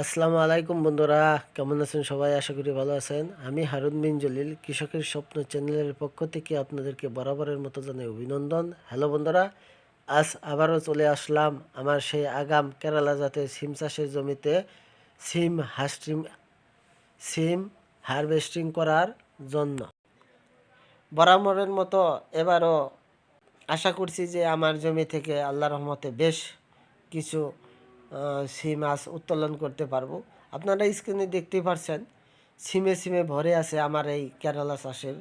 আসসালামু আলাইকুম বন্ধুরা, কেমন আছেন সবাই? আশা করি ভালো আছেন। আমি হারুন বিন জলিল, কৃষকের স্বপ্ন চ্যানেলের পক্ষ থেকে আপনাদেরকে বরাবরের মতো জানাই অভিনন্দন। হ্যালো বন্ধুরা, আজ আবারও চলে আসলাম আমার সেই আগাম কেরালা জাতের সিম চাষের জমিতে সিম হাস্ট্রিম সিম হারভেস্টিং করার জন্য। বরাবরের মতো এবারও আশা করছি যে আমার জমি থেকে আল্লাহ রহমতে বেশ কিছু সিম মাছ উত্তোলন করতে পারব। আপনারা স্ক্রিনে দেখতেই পারছেন সিমে সিমে ভরে আছে আমার এই কেরালা চাষের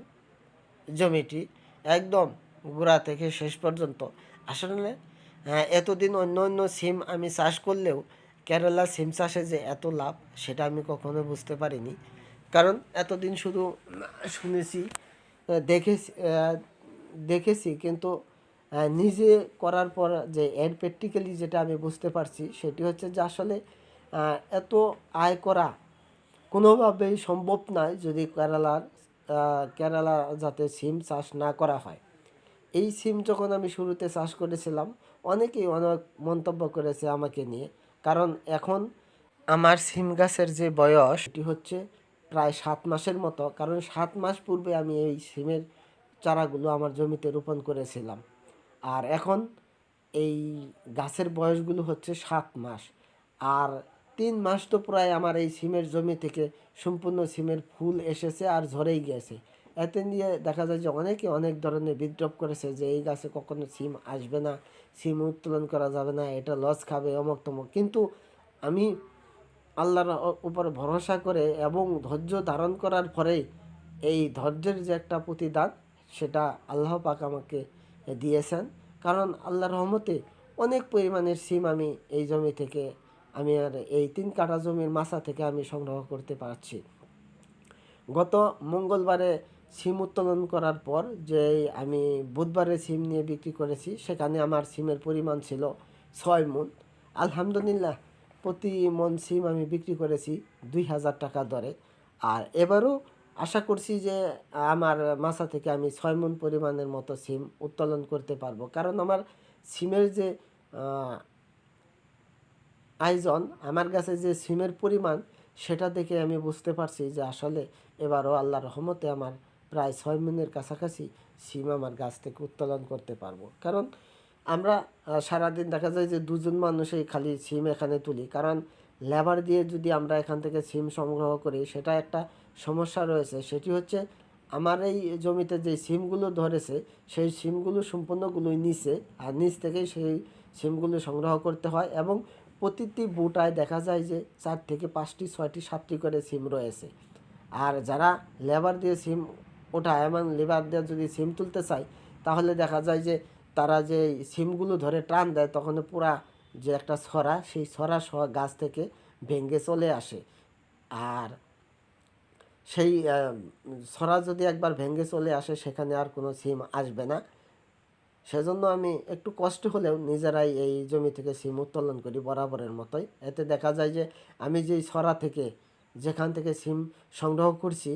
জমিটি। একদম গোড়া থেকে শেষ পর্যন্ত। আসলে এতদিন অন্য অন্য সিম আমি চাষ করলেও কেরালা সিম চাষে যে এত লাভ, সেটা আমি কখনো বুঝতে পারিনি। কারণ এতদিন শুধু শুনেছি দেখেছি দেখেছি, কিন্তু নিজে করার পর যে এর প্র্যাকটিক্যালি যেটা আমি বুঝতে পারছি, সেটি হচ্ছে যে আসলে এত আয় করা কোনোভাবেই সম্ভব নয় যদি কেরালার কেরালা যাতে সিম চাষ না করা হয়। এই সিম যখন আমি শুরুতে চাষ করেছিলাম, অনেকেই অনেক মন্তব্য করেছে আমাকে নিয়ে। কারণ এখন আমার সিম গাছের যে বয়স এটি হচ্ছে প্রায় সাত মাসের মতো। কারণ সাত মাস পূর্বে আমি এই সিমের চারাগুলো আমার জমিতে রোপণ করেছিলাম। আর এখন এই গাছের বয়সগুলো হচ্ছে সাত মাস। আর তিন মাস তো প্রায় আমার এই সিমের জমি থেকে সম্পূর্ণ সিমের ফুল এসেছে আর ঝরেই গেছে। এতে নিয়ে দেখা যায় যে অনেকে অনেক ধরনের বিদ্রোপ করেছে যে এই গাছে কখনো সিম আসবে না, সিম উত্তোলন করা যাবে না, এটা লস খাবে, অমক তমক। কিন্তু আমি আল্লাহর উপর ভরসা করে এবং ধৈর্য ধারণ করার পরে এই ধৈর্যের যে একটা প্রতিদান, সেটা আল্লাহ পাক আমাকে দিয়েছেন। কারণ আল্লাহর রহমতে অনেক পরিমাণের সিম আমি এই জমি থেকে, আমি আর এই তিন কাঠা জমির মাছা থেকে আমি সংগ্রহ করতে পারছি। গত মঙ্গলবারে সিম উত্তোলন করার পর যে আমি বুধবারে সিম নিয়ে বিক্রি করেছি, সেখানে আমার সিমের পরিমাণ ছিল ছয় মন আলহামদুলিল্লাহ, প্রতি মন সিম আমি বিক্রি করেছি দুই হাজার টাকা দরে। আর এবারও আশা করছি যে আমার মাছা থেকে আমি ছয় মন পরিমাণের মতো সিম উত্তোলন করতে পারব। কারণ আমার সিমের যে আয়োজন, আমার কাছে যে সিমের পরিমাণ, সেটা দেখে আমি বুঝতে পারছি যে আসলে এবারও আল্লাহ রহমতে আমার প্রায় ছয় মিনের কাছাকাছি সিম আমার গাছ থেকে উত্তোলন করতে পারব। কারণ আমরা সারাদিন দেখা যায় যে দুজন মানুষই খালি সিম এখানে তুলি। কারণ লেবার দিয়ে যদি আমরা এখান থেকে সিম সংগ্রহ করি, সেটা একটা সমস্যা রয়েছে, সেটি হচ্ছে আমার এই জমিতে যে সিমগুলো ধরেছে, সেই সিমগুলো সম্পূর্ণগুলোই নিচে, আর নিচ থেকেই সেই সিমগুলো সংগ্রহ করতে হয় এবং প্রতিটি বুটায় দেখা যায় যে চার থেকে পাঁচটি, ছয়টি, সাতটি করে সিম রয়েছে। আর যারা লেবার দিয়ে সিম ওঠায় এমন লেবার দিয়ে যদি সিম তুলতে চায়, তাহলে দেখা যায় যে তারা যে সিমগুলো ধরে টান দেয়, তখন পুরা যে একটা ছড়া, সেই ছড়া গাছ থেকে ভেঙে চলে আসে। আর সেই ছড়া যদি একবার ভেঙে চলে আসে, সেখানে আর কোনো সিম আসবে না। সেজন্য আমি একটু কষ্ট হলেও নিজেরাই এই জমি থেকে সিম উত্তোলন করি বরাবরের মতোই। এতে দেখা যায় যে, আমি যেই ছড়া থেকে, যেখান থেকে সিম সংগ্রহ করছি,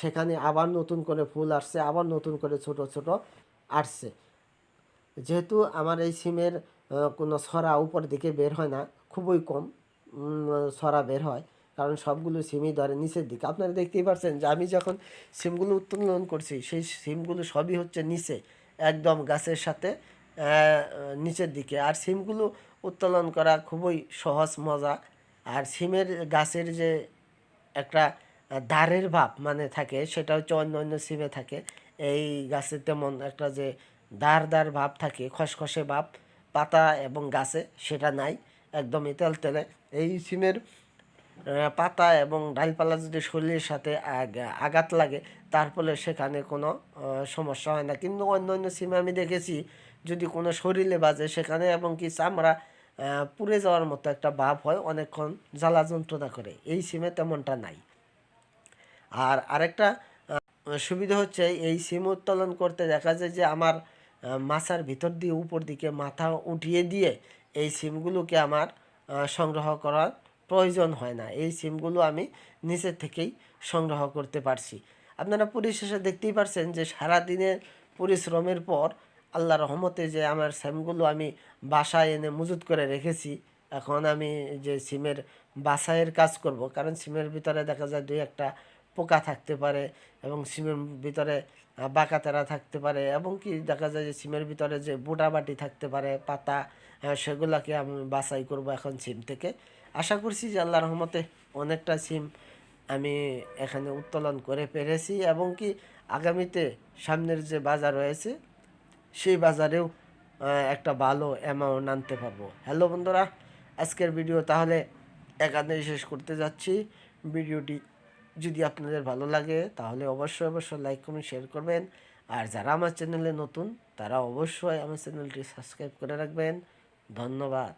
সেখানে আবার নতুন করে ফুল আসছে, আবার নতুন করে ছোট ছোট আসছে। যেহেতু আমার এই সিমের কোনো ছড়া উপর দিকে বের হয় না, খুবই কম ছড়া বের হয়। কারণ সবগুলো সিমই ধরে নিচের দিকে। আপনারা দেখতেই পারছেন যে আমি যখন সিমগুলো উত্তোলন করছি, সেই সিমগুলো সবই হচ্ছে নিচে, একদম গাছের সাথে নিচের দিকে। আর সিমগুলো উত্তোলন করা খুবই সহজ মজা আর সিমের গাছের যে একটা দাঁড়ের ভাব মানে থাকে, সেটা হচ্ছে অন্য অন্য সিমে থাকে। এই গাছের তেমন একটা যে দাঁড় দাঁড় ভাব থাকে, খসখসে ভাব, পাতা এবং গাছে, সেটা নাই, একদমই তেলতেলে। এই সিমের পাতা এবং ডালপালা যদি শরীরের সাথে আঘাত লাগে, তার ফলে সেখানে কোনো সমস্যা হয় না। কিন্তু অন্য অন্য সিমে আমি দেখেছি, যদি কোনো শরীরে বাজে, সেখানে এবং কি চামড়া পুড়ে যাওয়ার মতো একটা ভাব হয়, অনেকক্ষণ জ্বালা যন্ত্রণা করে। এই সিমে তেমনটা নাই। আর আরেকটা সুবিধা হচ্ছে, এই সিম উত্তোলন করতে দেখা যায় যে আমার মাথার ভিতর দিয়ে, উপর দিকে মাথা উঠিয়ে দিয়ে, এই সিমগুলোকে আমার সংগ্রহ করার প্রয়োজন হয় না। এই সিমগুলো আমি নিচে থেকেই সংগ্রহ করতে পারছি। আপনারা পরিশেষে দেখতেই পারছেন যে সারাদিনের পরিশ্রমের পর আল্লাহ রহমতে যে আমার সিমগুলো আমি বাসায় এনে মজুত করে রেখেছি এখন আমি যে সিমের বাছাইয়ের কাজ করব কারণ সিমের ভিতরে দেখা যায় দুই একটা পোকা থাকতে পারে এবং সিমের ভিতরে আহ, বাঁকাতেরা থাকতে পারে এবং কি দেখা যায় যে সিমের ভিতরে যে বুটাবাটি থাকতে পারে পাতা সেগুলাকে আমি বাছাই করব এখন সিম থেকে। আশা করছি যে আল্লাহ রহমতে অনেকটা সিম আমি এখানে উত্তোলন করে পেরেছি এবং কি আগামীতে সামনের যে বাজার রয়েছে, সেই বাজারেও একটা ভালো অ্যামাউন্ট আনতে পারব। হ্যালো বন্ধুরা, আজকের ভিডিও তাহলে এখানেই শেষ করতে যাচ্ছি। ভিডিওটি যদি আপনাদের ভালো লাগে, তাহলে অবশ্যই অবশ্যই লাইক কমেন্ট শেয়ার করবেন। আর যারা আমার চ্যানেলে নতুন, তারা অবশ্যই আমার চ্যানেলটি সাবস্ক্রাইব করে রাখবেন। 旦那は